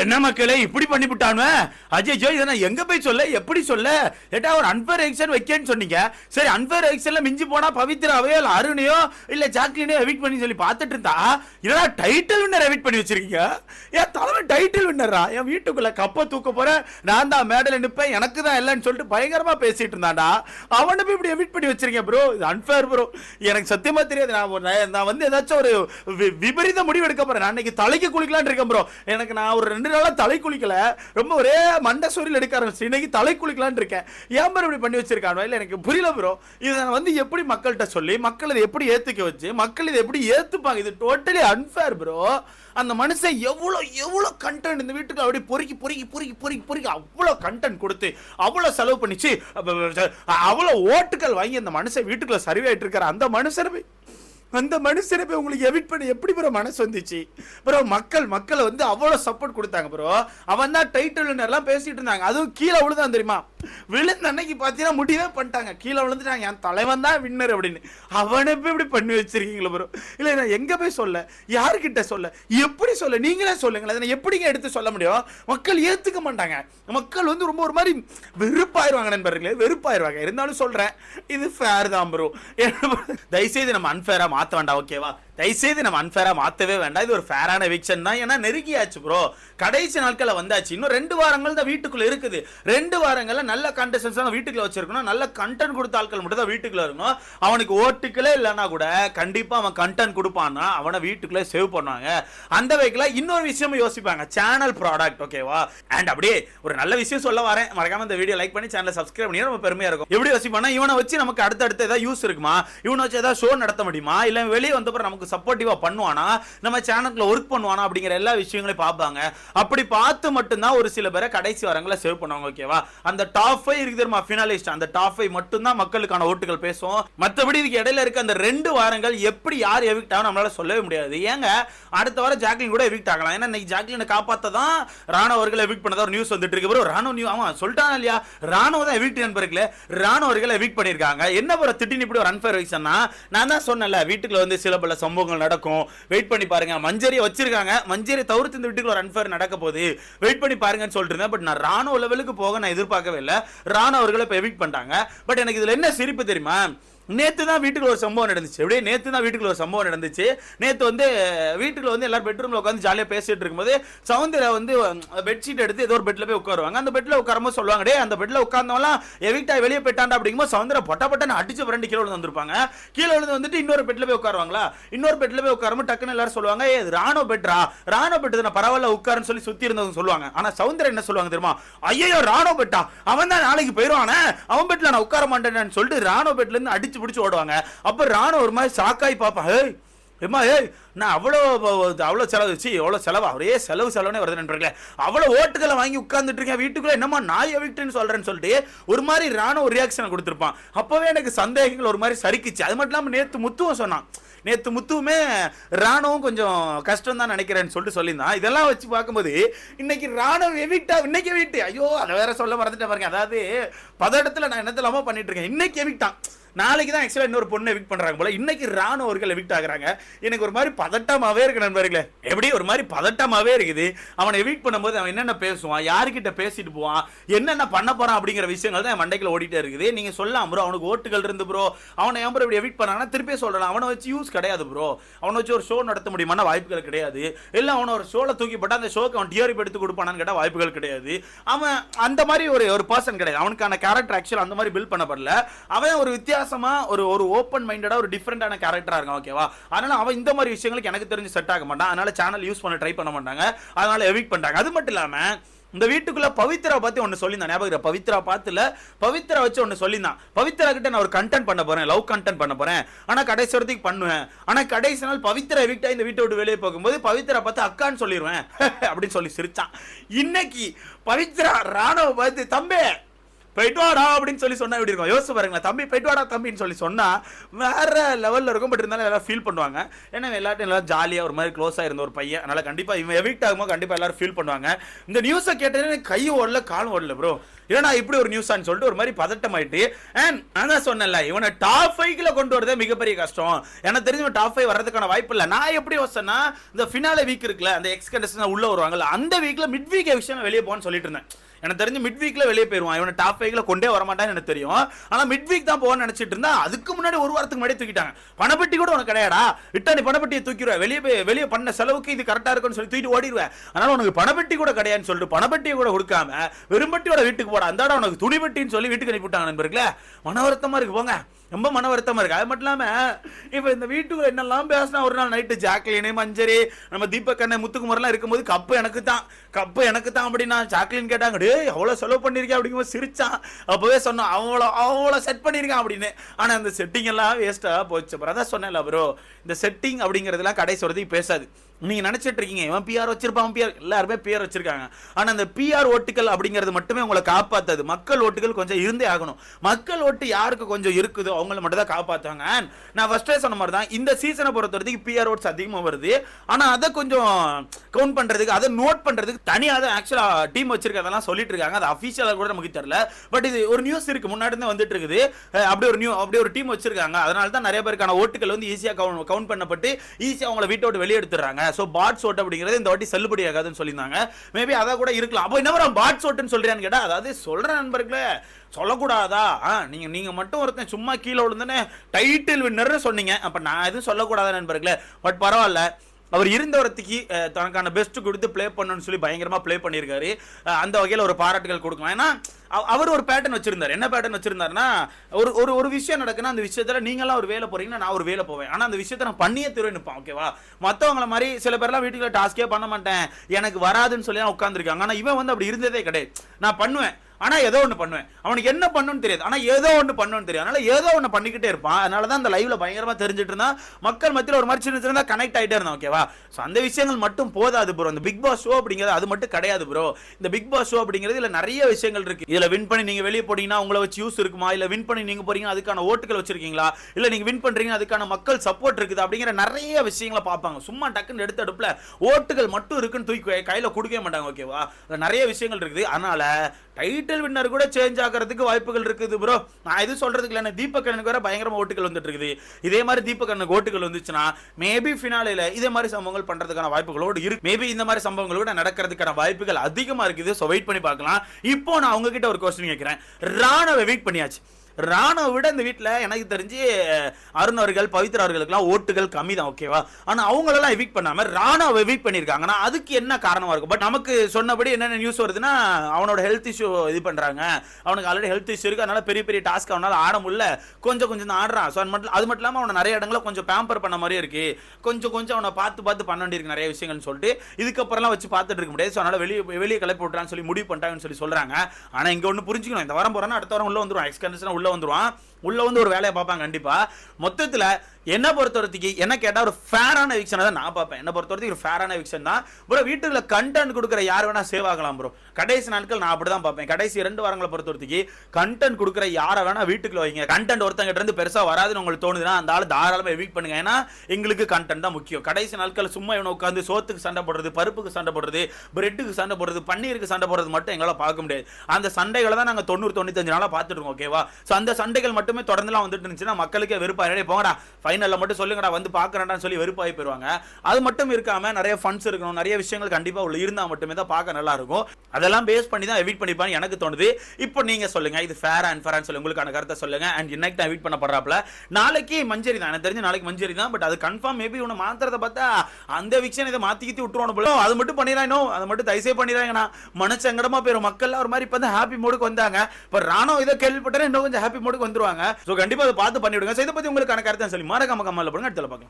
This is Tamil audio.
என்ன மக்களே இப்படி பண்ணிவிட்டானு அஜய் ஜோய் இதை நான் எங்க போய் சொல்ல? எப்படி சொல்ல? ஏட்டா ஒரு அன்பேர் எக்ஷன் வைக்கேன்னு சொன்னீங்க. சரி அன்பேர் எக்ஷன்ல மிஞ்சி போனா பவித்ராவையோ இல்ல அருணையோ இல்ல ஜாக்லினையோ எவிட் பண்ணி சொல்லி பார்த்துட்டு இருந்தா இதெல்லாம் டைட்டில் வின்னர் எவிட் பண்ணி வச்சிருக்கீங்க? ஏன் தலைமை டைட்டில் வின்னரா என் வீட்டுக்குள்ள கப்ப தூக்க போறேன் நான் தான் மேடல நிப்பேன் எனக்கு தான் இல்லைன்னு சொல்லிட்டு பயங்கரமா பேசிட்டு இருந்தான்டா. அவனை போய் இப்படி எவிட் பண்ணி வச்சிருக்கேன் ப்ரோ இது அன்ஃபேர் ப்ரோ எனக்கு சத்தியமா தெரியாது. நான் நான் வந்து ஏதாச்சும் ஒரு வி- விபரீத முடிவு எடுக்க போறேன். நான் இன்னைக்கு தலைக்கு குளிக்கலான்னு இருக்கேன் ப்ரோ எனக்கு நான் ஒரு ரெண்டு நாளா தலை குளிக்கல. ரொம்ப ஒரே மண்டை சூரியல் எடுக்க ஆரம்பிச்சு இன்னைக்கு தலை குளிக்கலாம்னு இருக்கேன். ஏன் ப்ரோ இப்படி பண்ணி வச்சிருக்கானோ இல்லை எனக்கு புரியல ப்ரோ இதை நான் வந்து எப்படி மக்கள்கிட்ட சொல்லி மக்கள் இதை எப்படி ஏத்துக்க வச்சு மக்கள் இதை எப்படி ஏத்துப்பாங்க? இது டோட்டலி அன்ஃபேர் ப்ரோ அந்த மனுஷன் எவ்வளோ எவ்வளோ கண்டென்ட் இந்த வீட்டுக்கு அப்படியே பொறுக்கி பொறுக்கி பொறுக்கி பொறுக்கி பொறுக்கி அவ்வளோ கண்டென்ட் கொடுத்து அவ்வளோ செலவு பண்ணிச்சு. அவ்வளோ ஓட்டுகள் வாங்கி அந்த மனுஷன் வீட்டுக்குள்ள சரிவாயிட்டு இருக்கிற இருக்காரு. அந்த மனுஷனை அந்த மனுஷனை போய் உங்களுக்கு எவிட் பண்ணி எப்படி ப்ரோ மனசு வந்துச்சு? ப்ரோ மக்கள் மக்களை வந்து அவ்வளோ சப்போர்ட் கொடுத்தாங்க ப்ரோ அவன் தான் டைட்டில்னர்லாம் பேசிட்டு இருந்தாங்க. அதுவும் கீழே விழுந்தான் தெரியுமா? விழுந்த அன்னைக்கு பார்த்தீங்கன்னா முடிவே பண்ணிட்டாங்க. கீழே விழுந்துட்டாங்க. என் தலைவன் தான் வின்னர் அப்படின்னு. அவனை போய் இப்படி பண்ணி வச்சிருக்கீங்களா ப்ரோ இல்லை நான் எங்கே போய் சொல்ல? யாருக்கிட்ட சொல்ல? எப்படி சொல்ல? நீங்களே சொல்லுங்களேன். அதை எப்படிங்க எடுத்து சொல்ல முடியும்? மக்கள் ஏற்றுக்க மாட்டாங்க. மக்கள் வந்து ரொம்ப ஒரு மாதிரி வெறுப்பாயிருவாங்க நண்பர்களே. வெறுப்பாயிருவாங்க. இருந்தாலும் சொல்கிறேன் இது ஃபேர் தான் ப்ரோ தயவுசெய்து நம்ம அன்ஃபேராக மாற்ற வேண்டாம் ஓகேவா தயவுசெய்து நம்ம அன்ஃபேராக மாற்றவே வேண்டாம். இது ஒரு ஃபேரான விக்ஷன் தான். ஏன்னா நெருங்கியாச்சு ப்ரோ கடைசி நாட்களில் வந்தாச்சு. இன்னும் ரெண்டு வாரங்கள் தான் வீட்டுக்குள்ளே இருக்குது. ரெண்டு வாரங்களில் நல்ல கண்டஸ்டன்ஸ் தான் வீட்டுக்குள்ள வச்சிருக்கணும். நல்ல கண்டென்ட் கொடுத்த ஆட்கள் மட்டும் தான் வீட்டுக்குள்ளே இருக்கணும். அவனுக்கு ஓட்டுக்களே இல்லைன்னா கூட கண்டிப்பாக அவன் கண்டென்ட் கொடுப்பான்னா அவனை வீட்டுக்குள்ளே சேவ் பண்ணுவாங்க. அந்த வகையில் இன்னொரு விஷயமும் யோசிப்பாங்க. சேனல் ப்ராடக்ட் ஓகேவா அண்ட் அப்படியே ஒரு நல்ல விஷயம் சொல்ல வரேன். மறக்காம இந்த வீடியோ லைக் பண்ணி சேனலை சப்ஸ்கிரைப் பண்ணி ரொம்ப பெருமையாக இருக்கும். எப்படி யோசிப்பானா இவனை வச்சு நமக்கு அடுத்தடுத்து ஏதாவது யூஸ் இருக்குமா? இவனை வச்சு ஏதாவது ஷோ நடத்த முடியுமா? இல்லை வெளியே வந்தப்பறம் நமக்கு சப்போர்ட்டிவாக பண்ணுவானா? நம்ம சேனலுக்குள்ள ஒர்க் பண்ணுவானா? அப்படிங்கிற எல்லா விஷயங்களையும் பார்ப்பாங்க. அப்படி பார்த்து மட்டும்தான் ஒரு சில பேரை கடைசி வாரங்களை சேவ் பண்ணுவாங்க ஓகேவா அந்த டாப் ஃபைவ் இருக்கு தெரியுமா ஃபினாலிஸ்ட் அந்த டாப் ஃபைவ் மட்டும்தான் மக்களுக்கான ஓட்டுகள் பேசும். மற்றபடி இதுக்கு இடையில இருக்க அந்த ரெண்டு வாரங்கள் எப்படி யார் எவிக்ட் ஆகும் நம்மளால சொல்லவே முடியாது. ஏங்க அடுத்த வாரம் ஜாக்லின் கூட எவிக்ட் ஆகலாம். ஏன்னா இன்னைக்கு ஜாக்லினை காப்பாத்த தான் ராணுவ அவர்களை எவிக்ட் பண்ணதா ஒரு நியூஸ் வந்துட்டு இருக்கு. ப்ரோ ராணுவ நியூ ஆமா சொல்லிட்டாங்க இல்லையா? ராணுவ தான் எவிக்ட் நண்பர்களே. ராணுவ அவர்கள் எவிக்ட் பண்ணியிருக்காங்க. என்ன ப்ரோ திட்டின் இப்படி ஒரு அன்ஃபேர் வைக்ஷன்னா நான் தான் சொன்னேன்ல வீட்டுக்குள்ள வந்து சில பல சம்பவங்கள் நடக்கும். வெயிட் பண்ணி பாருங்க. மஞ்சரியை வச்சிருக்காங்க. மஞ்சரியை தவிர்த்து இந்த வீட்டுக்குள்ள ஒரு அன்ஃபேர் நடக்க போகுது. வெயிட் பண்ணி பாருங்கன்னு சொல்லிட்டு இருந்தேன். பட் நான் ராணுவ லெவலுக்கு போக நான் எதிர்பார்க்கவே இல்லை. ராணுவ அவர்களை இப்போ எவிக்ட் பண்ணிட்டாங்க. பட் எனக்கு இதுல என்ன சிரிப்பு தெரியுமா? நேற்று தான் வீட்டுக்குள்ள ஒரு சம்பவம் நடந்துச்சு. அப்படியே நேற்று தான் வீட்டுக்குள்ள ஒரு சம்பவம் நடந்துச்சு. நேற்று வந்து வீட்டுக்குள்ள வந்து எல்லாரும் பெட்ரூமில் உட்காந்து ஜாலியாக பேசிட்டு இருக்கும்போது சவுந்தர வந்து பெட்ஷீட் எடுத்து ஏதோ ஒரு பெட்டில் போய் உட்காருவாங்க. அந்த பெட்டில் உட்காரும்போது சொல்லுவாங்க டே அந்த பெட்டில் உட்காந்தவங்களாம் எவிக்டா வெளியே போயிட்டாண்டா அப்படிங்கும்போது சவுந்தர பொட்ட பொட்டன்னு அடிச்சு ரெண்டு கீழே விழுந்து வந்திருப்பாங்க. கீழே விழுந்து வந்துட்டு இன்னொரு பெட்டில் போய் உட்காருவாங்களா? இன்னொரு பெட்டில் போய் உட்காரும்போது டக்குன்னு எல்லாரும் சொல்லுவாங்க ஏ ராணோ ராணுவ பெட்ரா ராணுவ பெட்டு நான் பரவாயில்ல உட்காருன்னு சொல்லி சுற்றி இருந்தவங்க சொல்லுவாங்க. ஆனால் சவுந்தர என்ன சொல்லுவாங்க தெரியுமா? ஐயோ ராணுவ பெட்டா அவன் தான் நாளைக்கு போயிடுவானே அவன் பெட்டில் நான் உட்கார மாட்டேன்னு சொல்லிட்டு ராணோ பெட்ல அடிச்சு அடிச்சு பிடிச்சி ஓடுவாங்க. அப்போ ராணுவ ஒரு மாதிரி ஷாக்காகி பார்ப்பான். ஏய் ஏம்மா ஏய் நான் அவ்வளோ அவ்வளோ செலவு வச்சு எவ்வளோ செலவா? ஒரே செலவு செலவுனே வருது நண்பர்களே அவ்வளோ ஓட்டுகளை வாங்கி உட்காந்துட்டு இருக்கேன். வீட்டுக்குள்ளே என்னம்மா நாய் எவிக்ட்டுன்னு சொல்கிறேன்னு சொல்லிட்டு ஒரு மாதிரி ராணுவ ரியாக்ஷன் கொடுத்துருப்பான். அப்போவே எனக்கு சந்தேகங்கள் ஒரு மாதிரி சரிக்குச்சு அது மட்டும் இல்லாமல் நேற்று முத்துவம் சொன்னான். நேற்று முத்துவுமே ராணுவம் கொஞ்சம் கஷ்டம் தான் நினைக்கிறேன்னு சொல்லிட்டு சொல்லியிருந்தான். இதெல்லாம் வச்சு பார்க்கும்போது இன்னைக்கு ராணுவம் எவிக்டா இன்னைக்கு எவிக்ட் ஐயோ அதை வேற சொல்ல மறந்துட்டேன் பாருங்க. அதாவது பதட்டத்தில் நான் என்னத்தெல்லாமோ பண்ணிட்டு இருக்கேன். இன்னைக்கு எவிக்டான் நாளைக்கு தான் ஆக்சுவலாக இன்னொரு பொண்ணை எவிக்ட் பண்றாங்க போல. இன்னைக்கு ராணுவர்கள் எவிக்ட் ஆகுறாங்க. எனக்கு ஒரு மாதிரி பதட்டமாவே இருக்கு நண்பர்களே. எப்படி? ஒரு மாதிரி பதட்டமாவே இருக்குது. அவனை எவிக்ட் பண்ணும்போது அவன் என்னென்ன பேசுவான்? யாருக்கிட்ட பேசிட்டு போவான்? என்னென்ன பண்ண போறான் அப்படிங்கிற விஷயங்கள் தான் என் ஓடிட்டே இருக்குது. நீங்க சொல்லலாம் ப்ரோ அவனுக்கு ஓட்டுகள் இருந்து ப்ரோ அவனை ஏன் இப்படி எவிக்ட் பண்ணாங்கன்னா திருப்பி சொல்லலாம். அவனை வச்சு யூஸ் கிடையாது ப்ரோ அவனை வச்சு ஒரு ஷோ நடத்த முடியுமான வாய்ப்புகள் கிடையாது. இல்லை அவனை ஒரு ஷோல தூக்கி அந்த ஷோக்கு அவன் டிஆர்பி எடுத்து கொடுப்பானான்னு கேட்டால் வாய்ப்புகள் கிடையாது. அவன் அந்த மாதிரி ஒரு ஒரு பர்சன் கிடையாது. அவனுக்கான கேரக்டர் ஆக்சுவல் அந்த மாதிரி பில்ட் பண்ணப்படல. அவன் ஒரு வித்தியாசமா ஒரு ஒரு ஓப்பன் மைண்டடா ஒரு டிஃப்ரெண்டான கேரக்டரா இருக்கும் ஓகேவா அதனால அவன் இந்த மாதிரி விஷயங்களுக்கு எனக்கு தெரிஞ்சு செட் ஆக மாட்டான். அதனால சேனல் யூஸ் பண்ண ட்ரை பண்ண மாட்டாங்க. அதனால எவிக் பண்ணிட்டாங்க. அது மட்டும் இல்லாம இந்த வீட்டுக்குள்ள பவித்ரா பத்தி ஒன்னு சொல்லியிருந்தான். ஞாபகம் பவித்ரா பார்த்துல பவித்ரா வச்சு ஒன்னு சொல்லியிருந்தான். பவித்ரா கிட்ட நான் ஒரு கண்டென்ட் பண்ண போறேன் லவ் கண்டென்ட் பண்ண போறேன். ஆனா கடைசி வரத்துக்கு பண்ணுவேன். ஆனா கடைசி நாள் பவித்ரா எவிக்டா இந்த வீட்டை விட்டு வெளியே போகும்போது பவித்ரா பார்த்து அக்கான்னு சொல்லிடுவேன் அப்படின்னு சொல்லி சிரிச்சான். இன்னைக்கு பவித்ரா ராணுவ பார்த்து தம்பே! போயிட்டு வாடா அப்படின்னு சொல்லி சொன்னா எப்படி இருக்கும்? யோசிச்சு பாருங்களேன். தம்பி போயிட்டு வாடா தம்பின்னு சொல்லி சொன்னா வேற லெவல்ல இருக்கும் பட் இருந்தாலும் எல்லாம் ஃபீல் பண்ணுவாங்க. ஏன்னா எல்லாத்தையும் எல்லாம் ஜாலியா ஒரு மாதிரி க்ளோஸா இருந்த ஒரு பையன். அதனால கண்டிப்பா இவன் எவிக்ட் ஆகும்போது கண்டிப்பா எல்லாரும் ஃபீல் பண்ணுவாங்க. இந்த நியூஸை கேட்டேன்னு கை ஓடல காலும் ஓடல ப்ரோ ஏன்னா இப்படி ஒரு நியூஸான்னு சொல்லிட்டு ஒரு மாதிரி பதட்டம் ஆயிட்டு அண்ட் நான் தான் சொன்னேன்ல இவனை டாப் ஃபைவ்ல கொண்டு வரதே மிகப்பெரிய கஷ்டம். எனக்கு தெரிஞ்சு டாப் ஃபைவ் வர்றதுக்கான வாய்ப்பு இல்லை. நான் எப்படி யோசனா இந்த ஃபினாலே வீக் இருக்குல்ல அந்த எக்ஸ் கண்டஸ்டன் உள்ள வருவாங்கல்ல அந்த வீக்ல மிட் வீக் விஷயம் வெளியே போன்னு சொல்லிட்டு இருந்தேன். எனக்கு தெரிஞ்சு மிட் வீக்ல வெளியே போயிருவான். இவனை டாப் ஃபைவ்ல கொண்டே வரமாட்டான்னு எனக்கு தெரியும். ஆனால் மிட் வீக் தான் போகணும்னு நினச்சிட்டு இருந்தா அதுக்கு முன்னாடி ஒரு வாரத்துக்கு முன்னாடி தூக்கிட்டாங்க. பணப்பெட்டி கூட உனக்கு கிடையாடா. விட்டா நீ பணப்பட்டியை தூக்கிடுவேன் வெளியே போய் வெளியே பண்ண செலவுக்கு இது கரெக்டாக இருக்கும்னு சொல்லி தூக்கிட்டு ஓடிடுவேன் அதனால உனக்கு பணப்பட்டி கூட கிடையாதுன்னு சொல்லிட்டு பணப்பட்டியை கூட கொடுக்காம வெறும்பட்டியோட வீட்டுக்கு போட. அந்தாட உனக்கு துணிப்பட்டின்னு சொல்லி வீட்டுக்கு அனுப்பிவிட்டாங்க நண்பர்களே. மன வருத்தமாக இருக்கு போங்க. ரொம்ப மன வருத்தமாக இருக்குது அது மட்டும் இல்லாமல் இப்போ இந்த வீட்டுக்குள்ள என்னெல்லாம் பேசினா ஒரு நாள் நைட்டு ஜாக்லினு மஞ்சரி நம்ம தீபக் அண்ணன் இருக்கும்போது கப்பு எனக்கு தான் கப்பு எனக்கு தான் அப்படின்னா ஜாக்லின் கேட்டாங்க டே எவ்வளோ செலவு பண்ணியிருக்கேன் அப்படிங்கும்போது சிரிச்சான். அப்போவே சொன்னோம் அவ்வளோ அவ்வளோ செட் பண்ணியிருக்கான் அப்படின்னு. ஆனால் அந்த செட்டிங் எல்லாம் வேஸ்ட்டாக போச்சு. அப்புறம் அதான் சொன்னேன்ல ப்ரோ இந்த செட்டிங் அப்படிங்கிறதுலாம் கடைசி வரதுக்கு பேசாது. நீங்கள் நினச்சிட்டு இருக்கீங்க இவன் பிஆர் வச்சிருப்பான் பிஆர் எல்லாருமே பிஆர் வச்சிருக்காங்க. ஆனால் அந்த பிஆர் ஓட்டுகள் அப்படிங்கிறது மட்டுமே உங்களை காப்பாற்றாது மக்கள் ஓட்டுகள் கொஞ்சம் இருந்தே ஆகணும். மக்கள் ஓட்டு யாருக்கு கொஞ்சம் இருக்குதோ அவங்கள மட்டும் தான் காப்பாற்றுவாங்க அண்ட் நான் ஃபஸ்ட்டே சொன்ன மாதிரி தான் இந்த சீசனை பொறுத்த வரைக்கும் பிஆர் ஓட்ஸ் அதிகமாக வருது. ஆனால் அதை கொஞ்சம் கவுண்ட் பண்ணுறதுக்கு அதை நோட் பண்ணுறதுக்கு தனியாக தான் ஆக்சுவலாக டீம் வச்சிருக்கதெல்லாம் சொல்லிட்டு இருக்காங்க. அது அஃபீஷியலாக கூட நமக்கு தெரில. பட் இது ஒரு நியூஸ் இருக்கு. முன்னாடி தான் வந்துட்டு இருக்குது. அப்படி ஒரு நியூ அப்படி ஒரு டீம் வச்சிருக்காங்க. அதனால தான் நிறைய பேருக்கான ஓட்டுகள் வந்து ஈஸியாக கவுண்ட் கவுண்ட் பண்ணப்பட்டு ஈஸியாக அவங்கள வீட்டை விட்டு வெளியே எடுத்துடுறாங்க. ஸோ பாட்ஸ் ஓட்டு அப்படிங்கிறது இந்த வாட்டி செல்லுபடி ஆகாதுன்னு சொல்லியிருந்தாங்க. மேபி அதை கூட இருக்கலாம். அப்போ என்ன பாட்ஸ் ஓட்டுன்னு சொல்றியான்னு கேட்டா அதாவது சொல்கிற நண்பர்களே சொல்லக்கூடாதா? ஆ நீங்கள் நீங்கள் மட்டும் ஒருத்தன் சும்மா கீழே விழுந்தனே டைட்டில் வின்னர்னு சொன்னீங்க. அப்போ நான் எதுவும் சொல்லக்கூடாதா நண்பர்களே? பட் பரவாயில்ல. அவர் இருந்த வரத்துக்கு தனக்கான பெஸ்ட் கொடுத்து ப்ளே பண்ணணும்னு சொல்லி பயங்கரமாக ப்ளே பண்ணியிருக்காரு. அந்த வகையில் ஒரு பாராட்டுகள் கொடுக்கலாம். ஏன்னா அவர் ஒரு பேட்டர்ன் வச்சிருந்தார். என்ன பேட்டர்ன் வச்சிருந்தாருன்னா ஒரு ஒரு ஒரு விஷயம் நடக்குன்னா அந்த விஷயத்தில் நீங்களாம் ஒரு வேலை போகிறீங்கன்னா நான் ஒரு வேலை போவேன். ஆனால் அந்த விஷயத்தை நான் பண்ணியே திரும்ப ஓகேவா மற்றவங்கள மாதிரி சில பேர்லாம் வீட்டுக்குள்ள டாஸ்கே பண்ண மாட்டேன். எனக்கு வராதுன்னு சொல்லி உட்காந்துருக்காங்க ஆனால் இவன் வந்து அப்படி இருந்ததே கிடையாது. நான் பண்ணுவேன். ஆனால் ஏதோ ஒன்று பண்ணுவேன். அவனுக்கு என்ன பண்ணணும்னு தெரியாது. ஆனால் ஏதோ ஒன்று பண்ணணும்னு தெரியும். அதனால ஏதோ ஒன்று பண்ணிக்கிட்டே இருப்பான். அதனால தான் அந்த லைவ்ல பயங்கரமாக தெரிஞ்சுட்டு இருந்தா மக்கள் மத்தியில் ஒரு மாதிரி சின்ன சின்னதாக கனெக்ட் ஆகிட்டே இருந்தான் ஓகேவா ஸோ அந்த விஷயங்கள் மட்டும் போதாது ப்ரோ இந்த பிக் பாஸ் ஷோ அப்படிங்கிறது அது மட்டும் கிடையாது ப்ரோ இந்த பிக் பாஸ் ஷோ அப்படிங்கிறது இல்லை நிறைய விஷயங்கள் இருக்கு. இதில் வின் பண்ணி நீங்கள் வெளியே போனீங்கன்னா உங்களை வச்சு யூஸ் இருக்குமா? இல்லை வின் பண்ணி நீங்கள் போறீங்க அதுக்கான ஓட்டுகள் வச்சிருக்கீங்களா? இல்லை நீங்கள் வின் பண்ணுறீங்க அதுக்கான மக்கள் சப்போர்ட் இருக்குது அப்படிங்கிற நிறைய விஷயங்களை பார்ப்பாங்க. சும்மா டக்குன்னு எடுத்த அடுப்பில் ஓட்டுகள் மட்டும் இருக்குன்னு தூக்கி கையில் கொடுக்கவே மாட்டாங்க ஓகேவா நிறைய விஷயங்கள் இருக்குது. அதனால டைட்டில் வின்னர் கூட சேஞ்ச் ஆகிறதுக்கு வாய்ப்புகள் இருக்குது ப்ரோ நான் எதுவும் சொல்றதுக்கு இல்லை தீபக் அண்ணனுக்கு வேற பயங்கரமாக ஓட்டுகள் வந்துட்டு இருக்குது. இதே மாதிரி தீபக் அண்ணனுக்கு ஓட்டுகள் வந்துச்சுன்னா மேபி ஃபினாலில் இதே மாதிரி சம்பவங்கள் பண்ணுறதுக்கான வாய்ப்புகளோடு இருக்கு. மேபி இந்த மாதிரி சம்பவங்கள் கூட நடக்கிறதுக்கான வாய்ப்புகள் அதிகமாக இருக்குது. ஸோ வெயிட் பண்ணி பார்க்கலாம். இப்போ நான் உங்ககிட்ட ஒரு கொஸ்டின் கேட்குறேன் ராணவை வெயிட் பண்ணியாச்சு. ராணுவ விட இந்த வீட்டில் எனக்கு தெரிஞ்சு அருண் அவர்கள் பவித்ரா அவர்களுக்குலாம் ஓட்டுகள் கம்மி தான் ஓகேவா ஆனால் அவங்களெல்லாம் எவிக் பண்ணாமல் ராணுவ எவிக் பண்ணியிருக்காங்கன்னா அதுக்கு என்ன காரணமாக இருக்கும்? பட் நமக்கு சொன்னபடி என்னென்ன நியூஸ் வருதுன்னா அவனோட ஹெல்த் இஷ்யூ இது பண்ணுறாங்க அவனுக்கு ஆல்ரெடி ஹெல்த் இஷ்யூ இருக்குது அதனால பெரிய பெரிய டாஸ்க் அவனால் ஆட முடியல. கொஞ்சம் கொஞ்சம் தான் ஆடுறான். ஸோ அது மட்டும் அது மட்டும் இல்லாமல் அவனை நிறைய இடங்களில் கொஞ்சம் பேம்பர் பண்ண மாதிரியே இருக்கு. கொஞ்சம் கொஞ்சம் அவனை பார்த்து பார்த்து பண்ண வேண்டியிருக்கு நிறைய விஷயங்கள்னு சொல்லிட்டு இதுக்கப்புறம்லாம் வச்சு பார்த்துட்டு இருக்க முடியாது. ஸோ அதனால வெளியே வெளியே கிளப்பி விட்றான்னு சொல்லி முடிவு பண்ணிட்டாங்கன்னு சொல்லி சொல்கிறாங்க ஆனால் இங்கே ஒன்று புரிஞ்சுக்கணும். இந்த வாரம் போறான்னா அடுத்த வாரம் உள்ள வந்துடும் எக்ஸ்கண்டிஷனாக உள்ளே வந்துடுவான் உள்ளே வந்து ஒரு வேலையை பார்ப்பாங்க கண்டிப்பாக மொத்தத்தில் என்ன பொறுத்தவரத்துக்கு என்ன கேட்டால் ஒரு ஃபேரான எவிக்ஷனை தான் நான் பார்ப்பேன். என்ன பொறுத்தவரத்துக்கு ஒரு ஃபேரான எவிக்ஷன் தான். ப்ரோ வீட்டுக்குள்ள கண்டென்ட் கொடுக்குற யார் வேணால் சேவ் ஆகலாம் ப்ரோ கடைசி நாட்கள் நான் அப்படி தான் பார்ப்பேன். கடைசி ரெண்டு வாரங்களை பொறுத்தவரத்துக்கு கண்டென்ட் கொடுக்குற யாரை வேணால் வீட்டுக்குள்ள வைங்க. கண்டென்ட் ஒருத்தங்கிட்ட இருந்து பெருசா வராதுன்னு உங்களுக்கு தோணுதுன்னா அந்த ஆள் தாராளமாக எவிக் பண்ணுங்க. ஏன்னா எங்களுக்கு கண்டென்ட் தான் முக்கியம். கடைசி நாட்கள் சும்மா இவனை உட்காந்து சோத்துக்கு சண்டை போடுறது பருப்புக்கு சண்டை போடுறது பிரெட்டுக்கு சண்டை போடுறது பன்னீருக்கு சண்டை போடுறது மட்டும் எங்களால் பார்க்க முடியாது. அந்த சண்டைகளை தான் நாங்கள் தொண்ணூறு தொண்ணூத்தஞ்சு நாளாக பார்த்துட்டு இருக்கோம் ஓகேவா ஸோ அந்த சண்டைகள் மட்டுமே தொடர்ந்துலாம் வந்துட்டு இருந்துச்சுன்னா மக்களுக்கே வெறுப்பாயிரே போங்கடா ஃபைனலில் மட்டும் சொல்லுங்கடா வந்து பார்க்குறேன்டான்னு சொல்லி வெறுப்பாகி போயிருவாங்க. அது மட்டும் இருக்காமல் நிறைய ஃபண்ட்ஸ் இருக்கணும். நிறைய விஷயங்கள் கண்டிப்பாக உள்ள இருந்தால் மட்டுமே தான் பார்க்க நல்லா இருக்கும். அதெல்லாம் பேஸ் பண்ணி தான் எவிட் பண்ணிப்பான்னு எனக்கு தோணுது. இப்போ நீங்கள் சொல்லுங்கள் இது ஃபேர் அண்ட் ஃபேர் சொல்லி உங்களுக்கான கருத்தை சொல்லுங்க. அண்ட் இன்னைக்கு தான் எவிட் பண்ணப்படுறாப்ல நாளைக்கு மஞ்சரி தான். எனக்கு தெரிஞ்சு நாளைக்கு மஞ்சரி தான். பட் அது கன்ஃபார்ம் மேபி உன்னை மாத்திரத்தை பார்த்தா அந்த விஷயம் இதை மாற்றி கித்தி விட்டுருவோம் போல. அது மட்டும் பண்ணிடுறானோ அதை மட்டும் தயசே பண்ணிடுறாங்கண்ணா மனச்சங்கடமாக போயிடும் மக்கள்லாம் ஒரு மாதிரி இப்போ ஹாப்பி மூடுக்கு வந்தாங்க. இப்போ ராணோ இதை கேள்விப்பட்டேன் இன்னும் கொஞ்சம் ஹாப்பி மோடுக்கு வந்துருவாங்க. ஸோ கண்டிப்பா அதை பார்த்து பண்ணிவிடுங்க. ஸோ இதை பத்தி உங்களுக்கான கருத்தை சொல்லி மறக்காம கம்மல போடுங்க. அடுத்த பார்க்கலாம்.